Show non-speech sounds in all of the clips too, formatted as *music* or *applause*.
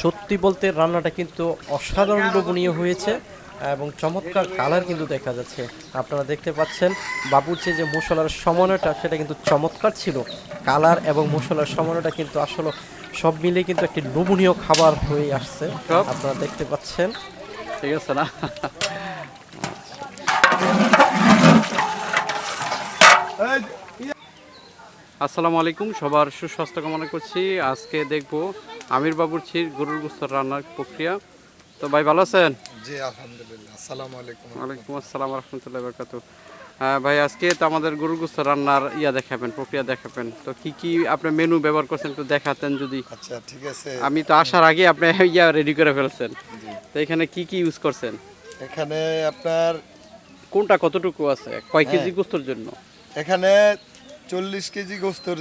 সত্যি বলতে রান্নাটা কিন্তু অসাধারণ লোভনীয় হয়েছে এবং চমৎকার কালার কিন্তু দেখা যাচ্ছে। আপনারা দেখতে পাচ্ছেন বাবুর্চি যে মশলার সমন্বয়টা সেটা কিন্তু চমৎকার ছিল। কালার এবং মশলার সমন্বয়টা কিন্তু আসলে সব মিলে কিন্তু একটি লোভনীয় খাবার হয়ে আসছে। আপনারা দেখতে পাচ্ছেন। ঠিক আছে না? আসসালামু আলাইকুম সবার সুস্বাস্থ্য কামনা করছি। আজকে দেখব আমির বাবুর্চির গরুর গোস্ত রান্নার প্রক্রিয়া। তো ভাই ভালো আছেন? জি আলহামদুলিল্লাহ। আসসালামু আলাইকুম ওয়ালাইকুম আসসালাম রহমতুল্লাহ বরকাত ভাই আজকে তো আমাদের গরুর গোস্ত রান্নার ইয়া দেখাবেন প্রক্রিয়া দেখাবেন। তো কি কি আপনি মেনু ব্যবহার করছেন একটু দেখাতেন যদি। আচ্ছা ঠিক আছে। আমি তো আসার আগে আপনি *laughs* ইয়া রেডি করে ফেলছেন। তো এখানে কি কি ইউজ করছেন? এখানে আপনার কোনটা কতটুকু আছে? কয় হ্যাঁ। কেজি গোস্তর জন্য? এখানে চল্লিশ কেজি গোস্তর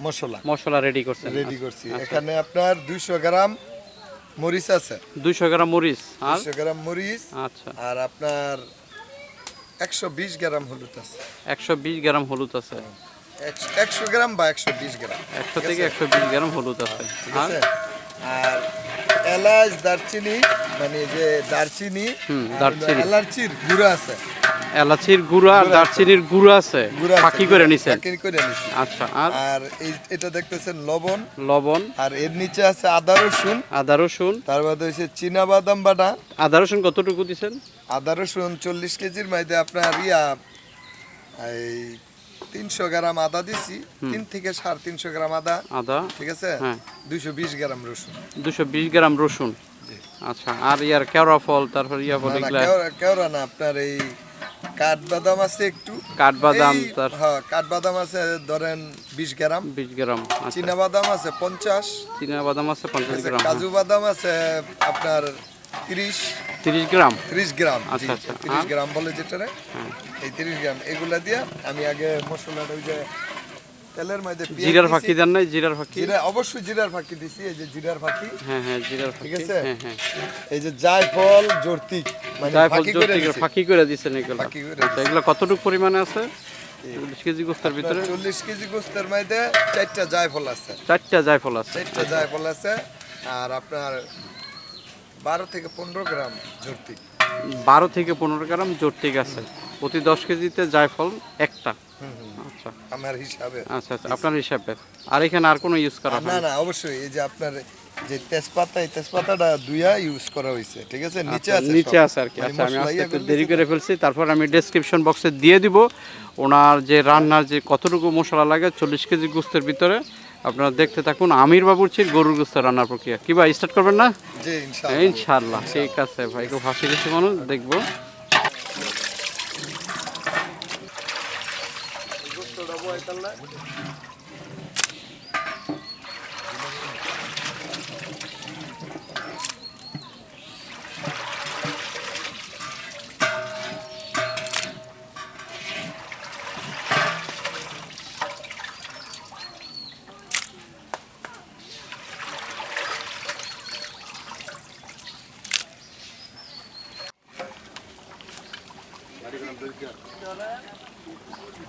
মশলা। মশলা রেডি করছেন। রেডি করছি। এখানে আপনার দুইশো গ্রাম মরিচ আছে। দুইশো গ্রাম মরিচ আর? গ্রাম মরিচ আচ্ছা। আর আপনার একশো বিশ গ্রাম হলুদ আছে। একশো বিশ গ্রাম হলুদ আছে। একশো- একশো গ্রাম বা একশো বিশ গ্রাম। একশো থেকে একশো বিশ গ্রাম হলুদ আছে। আর? আর এলাচ দারচিনি মানে যে দারচিনি দারচিনি। এলাচির গুঁড়া আছে। এলাচির গুঁড়া আর দারচিনির গুঁড়া আছে। ফাঁকি করে নিছেন? ফাঁকি করে নিছি। আচ্ছা আর? আর এই এটা দেখতেছেন লবণ। লবণ। আর এর নিচে আছে আদা রসুন। আদা রসুন। তার বাদে হচ্ছে চীনা বাদাম বাটা। আদা রসুন কতটুকু দিছেন? আদা রসুন চল্লিশ কেজির মধ্যে আপনার ইয়া এই তিনশো গ্রাম আদা দিছি। তিন থেকে সাড়ে তিনশো গ্রাম আদা। আদা? ঠিক আছে? হ্যাঁ। দুইশো বিশ গ্রাম রসুন। দুশো বিশ গ্রাম রসুন। আচ্ছা আর ইয়ার কেওড়া ফল তারপর ইয়া ফল কেওড়া না আপনার এই কাঠবাদাম আছে একটু। কাঠবাদাম তার হ্যাঁ কাঠবাদাম আছে ধরেন বিশ গ্রাম। বিশ গ্রাম আচ্ছা। চীনা বাদাম আছে পঞ্চাশ। চীনা বাদাম আছে পঞ্চাশ গ্রাম কাজু বাদাম আছে আপনার তিরিশ। তিরিশ গ্রাম? ত্রিশ গ্রাম আচ্ছা, আচ্ছা। তিরিশ আর? গ্রাম বলে যেটা হ্যাঁ। এই তিরিশ গ্রাম এগুলা দিয়ে আমি আগে মশলাটা ওই যে তেলের মধ্যে জিরার ফাঁকি দেন নাই? জিরার ফাঁকি? জিরা অবশ্যই জিরার ফাঁকি দিছি এই যে জিরার ফাঁকি। হ্যাঁ হ্যাঁ জিরার ফাঁকি। আছে? হ্যাঁ হ্যাঁ। এই যে জায়ফল জর্তিক মানে জায়ফল ফাঁকি করে। ফাঁকি দিছেন এগুলো। ফাঁকি করে আচ্ছা এগুলো কতটুকু পরিমাণে আছে? চল্লিশ কেজি গোস্তের ভিতরে? কেজি গোস্তের মধ্যে চারটা জায়ফল আছে। চারটা জায়ফল আছে। চারটা জায়ফল আছে। আর আপনার বারো থেকে পনেরো গ্রাম জর্তিক বারো থেকে পনেরো গ্রাম জোরটিক আছে প্রতি দশ কেজিতে জায়ফল একটা। আচ্ছা। আমার হিসাবে। আচ্ছা আচ্ছা আপনার হিসাবে। আর এখানে আর কোনো ইউজ করা না না অবশ্যই এই যে আপনার যে তেজপাতা এই তেজপাতাটা দুইয়া ইউজ করা হয়েছে ঠিক আছে? নিচে আচ্ছা, আছে নিচে আছে আর কি। মানে আচ্ছা আমি একটু দেরি করে ফেলছি তারপর আমি ডেসক্রিপশন বক্সে দিয়ে দিব। ওনার যে রান্নার যে কতটুকু মশলা লাগে চল্লিশ কেজি গুস্তের ভিতরে আপনারা দেখতে থাকুন। আমির বাবুর্চির গরুর গোস্তের রান্নার প্রক্রিয়া। কি ভাই স্টার্ট করবেন না? ইনশাল্লাহ ঠিক আছে ভাই খুব হাসি খুশি মানুষ দেখব। Mari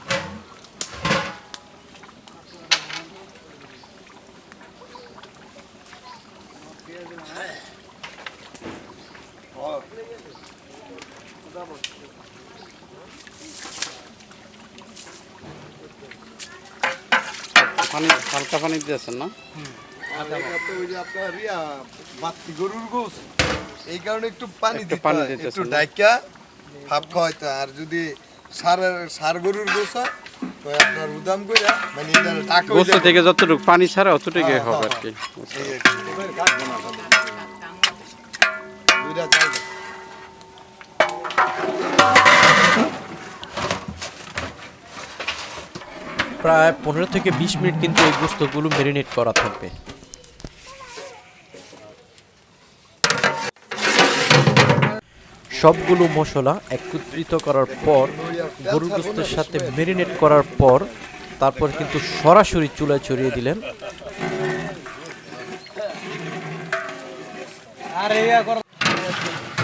Thank you. পানি হালকা পানি দিয়েছেন না? গোস। এই কারণে একটু পানি একটু দিতে ডাইকা খাওয়াইতে হয়। আর যদি সারের সার গরুর গোস হয় আপনার উদাম করে মানে টাকা থেকে যতটুকু পানি ছাড়া অতটুকু হ্যাঁ, হবে আর হ্যাঁ, কি প্রায় পনেরো থেকে বিশ মিনিট কিন্তু এই গোস্তগুলো ম্যারিনেট করা থাকবে। সবগুলো মশলা একত্রিত করার পর গরুর গোস্তের সাথে ম্যারিনেট করার পর, তারপর কিন্তু সরাসরি চুলায় ছড়িয়ে দিলেন। এটা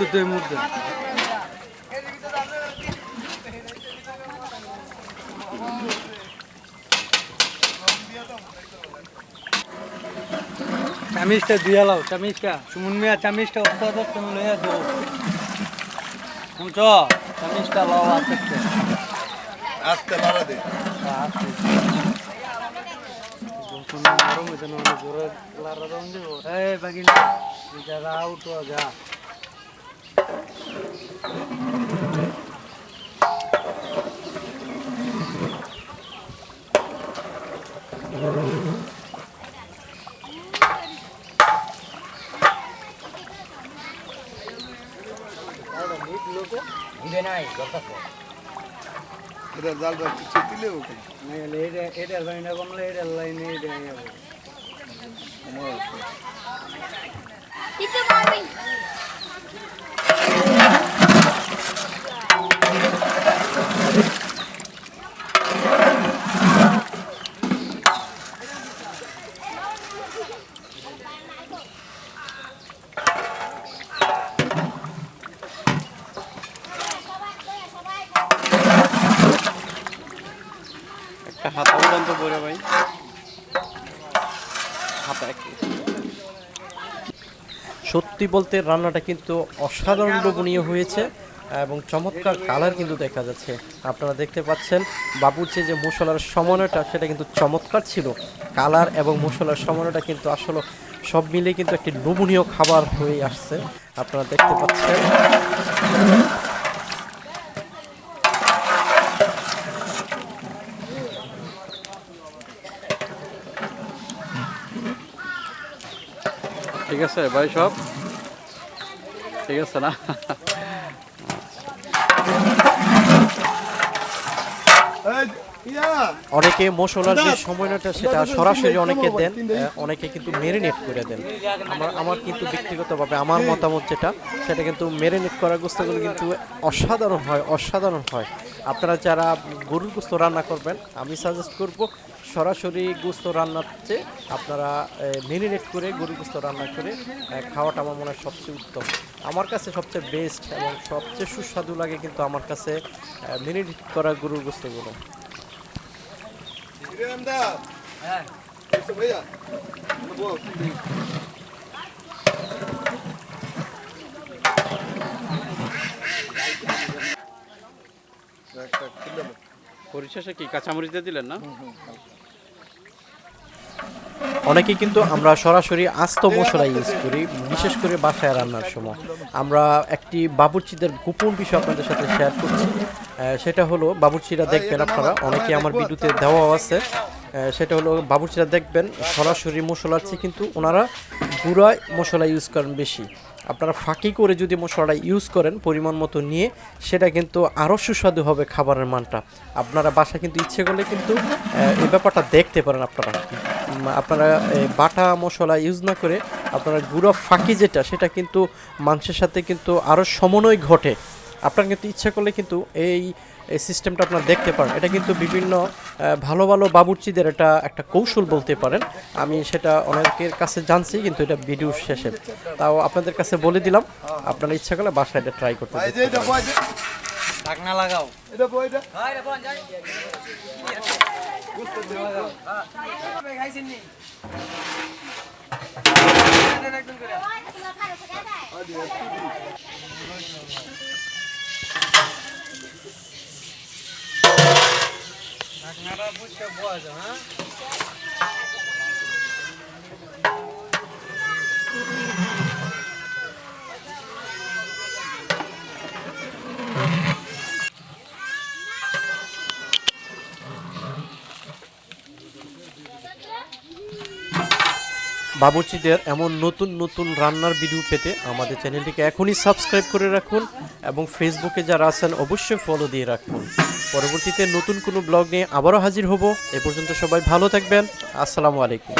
হুইয়া পড়ছে তো এর মধ্যে। চামিচটা দিয়া লাও চামিচটা সুমন মিয়া চামিচটা ওস্তাদ তুমি লইয়া দেবো শুনছ? চামিচটা লাও আছে আস্তে লাড়া দে। এই বাগিনা রাও তো যা। এটা জালটা একটু চেতিলে ওকে। এটা এটা লাইনে কমলে এটা লাইনে এটা যাবে ভাই। সত্যি বলতে রান্নাটা কিন্তু অসাধারণ লোভনীয় হয়েছে এবং চমৎকার কালার কিন্তু দেখা যাচ্ছে। আপনারা দেখতে পাচ্ছেন বাবুর্চি যে মশলার সমন্বয়টা সেটা কিন্তু চমৎকার ছিল। কালার এবং মশলার সমন্বয়টা কিন্তু আসলে সব মিলে কিন্তু একটি লোভনীয় খাবার হয়ে আসছে। আপনারা দেখতে পাচ্ছেন। ঠিক আছে ভাই সব? ঠিক আছে না? অনেকে মশলার যে সময়টা সেটা সরাসরি অনেকে দেন অনেকে কিন্তু মেরিনেট করে দেন। আমার আমার কিন্তু ব্যক্তিগতভাবে আমার মতামত যেটা সেটা কিন্তু মেরিনেট করা গোস্তগুলো কিন্তু অসাধারণ হয় অসাধারণ হয়। আপনারা যারা গরুর গোস্ত রান্না করবেন আমি সাজেস্ট করব সরাসরি গোস্ত রান্নার চেয়ে আপনারা মেরিনেট করে গরু গুস্ত রান্না করে খাওয়াটা আমার মনে হয় সবচেয়ে উত্তম। আমার কাছে সবচেয়ে বেস্ট এবং সবচেয়ে সুস্বাদু লাগে কিন্তু আমার কাছে মেরিনেট করা গরুর গোস্তগুলো। হ্যাঁ। অনেকে কিন্তু আমরা সরাসরি আস্ত মশলা ইউজ করি, বিশেষ করে বাসায় রান্নার সময়। আমরা একটি বাবুর্চিদের গোপন বিষয় আপনাদের সাথে শেয়ার করছি। সেটা হলো বাবুর্চিরা দেখবেন আপনারা অনেকে আমার ভিডিওতে দেওয়া আছে। সেটা হলো বাবুর্চিরা দেখবেন, সরাসরি মশলার চেয়ে কিন্তু ওনারা গুঁড়া মশলা ইউজ করেন বেশি। আপনারা ফাঁকি করে যদি মশলাটা ইউজ করেন পরিমাণ মতো নিয়ে, সেটা কিন্তু আরও সুস্বাদু হবে খাবারের মানটা। আপনারা বাসা কিন্তু ইচ্ছে করলে কিন্তু এই ব্যাপারটা দেখতে পারেন আপনারা। আপনারা বাটা মশলা ইউজ না করে আপনারা গুঁড়ো ফাঁকি যেটা, সেটা কিন্তু মাংসের সাথে কিন্তু আরও সমন্বয় ঘটে। আপনার কিন্তু ইচ্ছা করলে কিন্তু এই এই সিস্টেমটা আপনারা দেখতে পারেন। এটা কিন্তু বিভিন্ন ভালো ভালো বাবুর্চিদের এটা একটা কৌশল বলতে পারেন। আমি সেটা অনেকের কাছে জানছি কিন্তু এটা ভিডিও শেষে। তাও আপনাদের কাছে বলে দিলাম আপনারা ইচ্ছা করলে বাসায় এটা ট্রাই করতে ঢাকনা লাগাও। এটা বাবুর্চিদের এমন নতুন নতুন রান্নার ভিডিও পেতে আমাদের চ্যানেলটিকে এখনই সাবস্ক্রাইব করে রাখুন এবং ফেসবুকে যারা আছেন অবশ্যই ফলো দিয়ে রাখুন। পরবর্তীতে নতুন কোনো ব্লগ নিয়ে আবারও হাজির হব। এ পর্যন্ত সবাই ভালো থাকবেন। আসসালামু আলাইকুম।